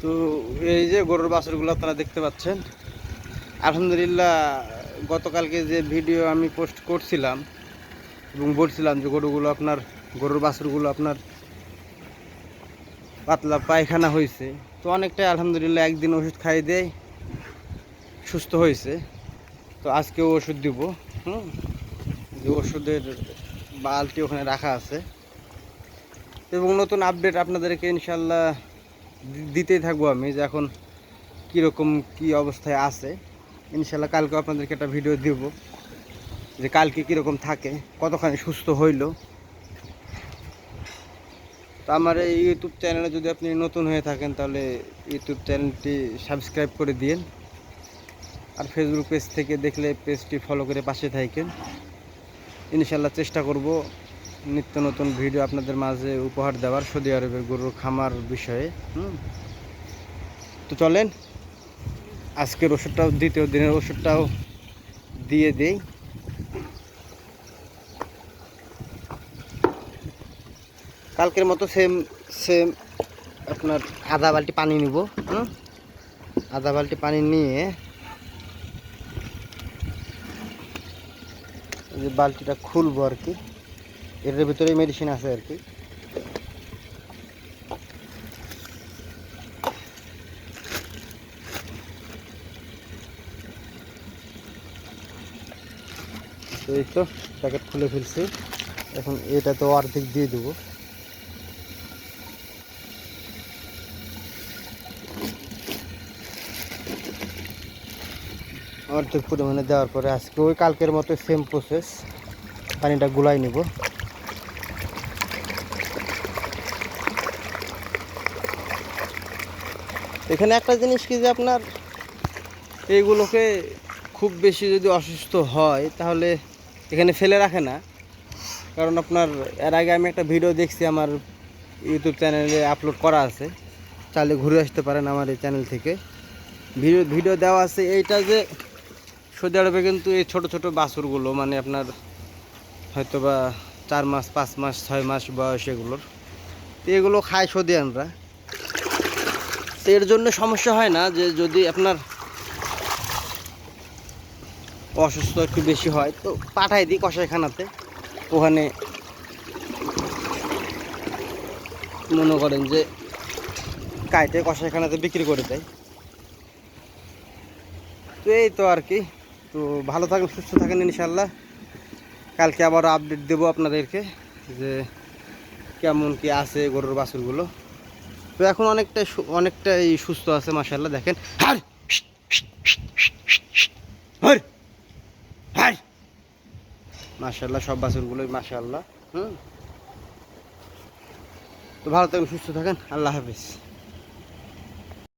তো এই যে গরুর বাছুরগুলো আপনারা দেখতে পাচ্ছেন, আলহামদুলিল্লাহ গতকালকে যে ভিডিও আমি পোস্ট করছিলাম এবং বলছিলাম যে গরুগুলো আপনার, গরুর বাছুরগুলো আপনার পাতলা পায়খানা হয়েছে, তো অনেকটাই আলহামদুলিল্লাহ একদিন ওষুধ খাই দেয় সুস্থ হয়েছে। তো আজকেও ওষুধ দিব, হুম, যে ওষুধের বালতি ওখানে রাখা আছে। এবং নতুন আপডেট আপনাদেরকে ইনশাল্লাহ দিতেই থাকব আমি যে এখন কীরকম কী অবস্থায় আছে। ইনশাল্লাহ কালকে আপনাদেরকে একটা ভিডিও দেব যে কালকে কীরকম থাকে, কতখানি সুস্থ হইল। তো আমার এই ইউটিউব চ্যানেলে যদি আপনি নতুন হয়ে থাকেন, তাহলে ইউটিউব চ্যানেলটি সাবস্ক্রাইব করে দিন আর ফেসবুক পেজ থেকে দেখলে পেজটি ফলো করে পাশে থাকেন। ইনশাল্লাহ চেষ্টা করব নিত্য নতুন ভিডিও আপনাদের মাঝে উপহার দেওয়ার সৌদি আরবের গরুর খামার বিষয়ে, হুম? তো চলেন, আজকের ওষুধটাও, দ্বিতীয় দিনের ওষুধটাও দিয়ে দেই। কালকের মতো সেম সেম আপনার আধা বালতি পানি নিব, হুম? আধা বালতি পানি নিয়ে যে বালতিটা খুলবো আর কি। এর ভিতরে মেডিসিন আছে আর কি। তো এই তো প্যাকেট খুলে ফেলছি। এখন এটা তো অর্ধেক দিয়ে দেবো। অর্ধেক পরিমাণে দেওয়ার পরে আজকে ওই কালকের মতো সেম প্রসেস পানিটা গুলাই নিব। এখানে একটা জিনিস কি যে আপনার এইগুলোকে খুব বেশি যদি অসুস্থ হয়, তাহলে এখানে ফেলে রাখে না। কারণ আপনার, এর আগে আমি একটা ভিডিও দেখছি আমার ইউটিউব চ্যানেলে আপলোড করা আছে। চাইলে ঘুরে আসতে পারেন আমার এই চ্যানেল থেকে। ভিডিও ভিডিও দেওয়া আছে এইটা যে সৌদি আরবে কিন্তু এই ছোট ছোট বাছুরগুলো মানে আপনার হয়তো বা চার মাস, পাঁচ মাস, ছয় মাস বয়স এগুলোর। এগুলো খায় সৌদিয়ানরা তো এর জন্য সমস্যা হয় না যে যদি আপনার অসুস্থ একটু বেশি হয়, তো পাঠাই দিই কষাইখানাতে। ওখানে মনে করেন যে কাইটে কষাইখানাতে বিক্রি করে দেয়। তো এই তো আর কি। তো ভালো থাকেন, সুস্থ থাকেন ইনশাল্লাহ কালকে আবার আপডেট দেবো আপনাদেরকে যে কেমন কি আছে গরুর বাছুরগুলো। তো এখন অনেকটাই অনেকটাই সুস্থ আছে মাসাল্লাহ দেখেন। মাসাল্লাহ সব বাছুরগুলোই মাসাল্লাহ হুম তো ভালো থাকেন সুস্থ থাকেন আল্লাহ হাফিজ